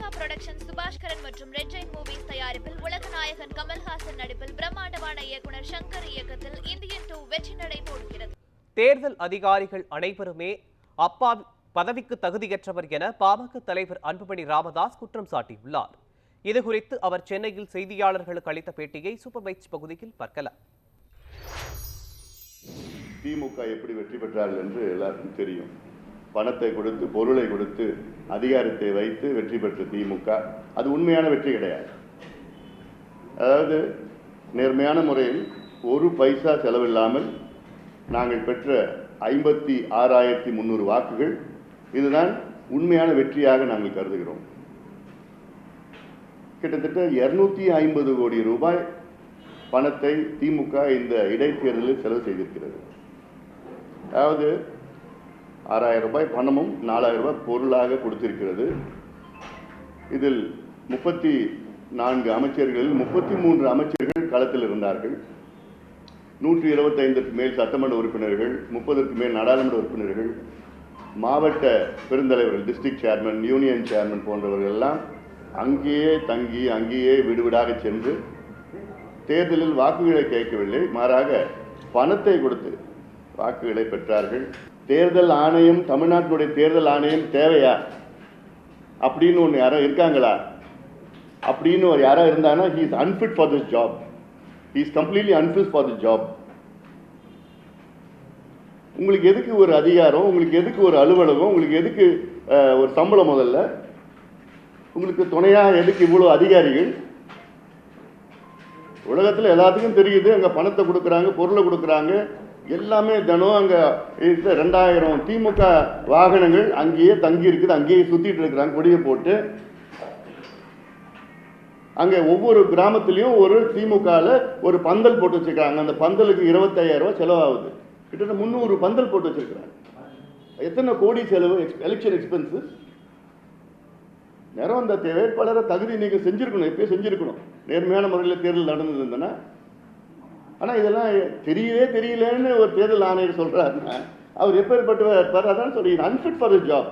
Lyca production Subaskaran மற்றும் red Jain movies தயாரிப்பில் உலகநாயகன் கமல்ஹாசன் நடிப்பில் பிரம்மாண்டமான இயக்குனர் சங்கர் இயக்கத்தில் இந்தியன் டூ வெற்றி நடை போடுகிறது. தேர்தல் அதிகாரிகள் அனைவருமே அப்பா பதவிக்கு தகுதியற்றவர் என பாமக தலைவர் அன்புமணி ராமதாஸ் குற்றம் சாட்டியுள்ளார். இதுகுறித்து அவர் சென்னையில் செய்தியாளர்களுக்கு அளித்த பேட்டியை சூப்பர் பைட்ஸ் பகுதியில் பார்க்கலாம். திமுக எப்படி வெற்றி பெற்றார்கள் என்று எல்லாருக்கும் தெரியும். பணத்தை கொடுத்து பொருளை கொடுத்து அதிகாரத்தை வைத்து வெற்றி பெற்ற திமுக. அது உண்மையான வெற்றி கிடையாது. அதாவது நேர்மையான முறையில் ஒரு பைசா செலவில்லாமல் நாங்கள் பெற்ற ஐம்பத்தி ஆறாயிரத்தி முந்நூறு வாக்குகள் இதுதான் உண்மையான வெற்றியாக நாங்கள் கருதுகிறோம். கிட்டத்தட்ட இருநூத்தி ஐம்பது கோடி ரூபாய் பணத்தை திமுக இந்த இடைத்தேர்தலில் செலவு செய்திருக்கிறது. அதாவது ஆறாயிரம் ரூபாய் பணமும் நாலாயிரம் ரூபாய் பொருளாக கொடுத்திருக்கிறது. இதில் முப்பத்தி நான்கு அமைச்சர்களில் முப்பத்தி மூன்று அமைச்சர்கள் களத்தில் இருந்தார்கள். நூற்றி இருபத்தைந்துக்கு மேல் சட்டமன்ற உறுப்பினர்கள் முப்பதற்கு மேல் நாடாளுமன்ற உறுப்பினர்கள் மாவட்ட பெருந்தலைவர்கள் டிஸ்ட்ரிக்ட் சேர்மன் யூனியன் சேர்மன் போன்றவர்கள் எல்லாம் அங்கேயே தங்கி அங்கேயே விடுவிடாக சென்று தேர்தலில் வாக்குகளை கேட்கவில்லை. மாறாக பணத்தை கொடுத்து வாக்குகளை பெற்றார்கள். தேர்தல் ஆணையம் தமிழ்நாட்டினுடைய தேர்தல் ஆணையம் தேவையா? அப்படின்னு ஒன்று யாரோ இருக்காங்களா? அப்படின்னு ஒரு யாரோ இருந்தாங்கன்னா he is unfit for this job he is completely unfit for this job உங்களுக்கு எதுக்கு ஒரு அதிகாரம்? உங்களுக்கு எதுக்கு ஒரு அலுவலகம்? உங்களுக்கு எதுக்கு ஒரு சம்பளம் முதல்ல? உங்களுக்கு துணையாக எதுக்கு இவ்வளோ அதிகாரிகள்? உலகத்தில் எல்லாத்துக்கும் தெரியுது அங்கே பணத்தை கொடுக்குறாங்க பொருளை கொடுக்குறாங்க. எல்லாமே தினம் அங்கே இருக்கிற ரெண்டாயிரம் திமுக வாகனங்கள் அங்கேயே தங்கி இருக்குது அங்கேயே சுத்திட்டு இருக்கிறாங்க கொடியை போட்டு. அங்கே ஒவ்வொரு கிராமத்திலையும் ஒரு திமுகவில் ஒரு பந்தல் போட்டு வச்சுருக்காங்க. அந்த பந்தலுக்கு இருபத்தையாயிரம் ரூபா செலவாகுது. கிட்டத்தட்ட முந்நூறு பந்தல் போட்டு வச்சிருக்கிறாங்க. எத்தனை கோடி செலவு எலெக்ஷன் எக்ஸ்பென்சஸ் நேரம் அந்த வேட்பாளரை தகுதி நீங்கள் செஞ்சுருக்கணும் எப்பயும் செஞ்சிருக்கணும். நேர்மையான முறையில் தேர்தல் நடந்ததுன்னா ஆனா இதெல்லாம் தெரியவே தெரியலன்னு ஒரு தேர்தல் ஆணையர் சொல்கிறாருன்னா அவர் எப்பேற்பட்டவர் இருப்பார் அதான் சொல்லி அன்ஃபிட் ஃபார் ஜாப்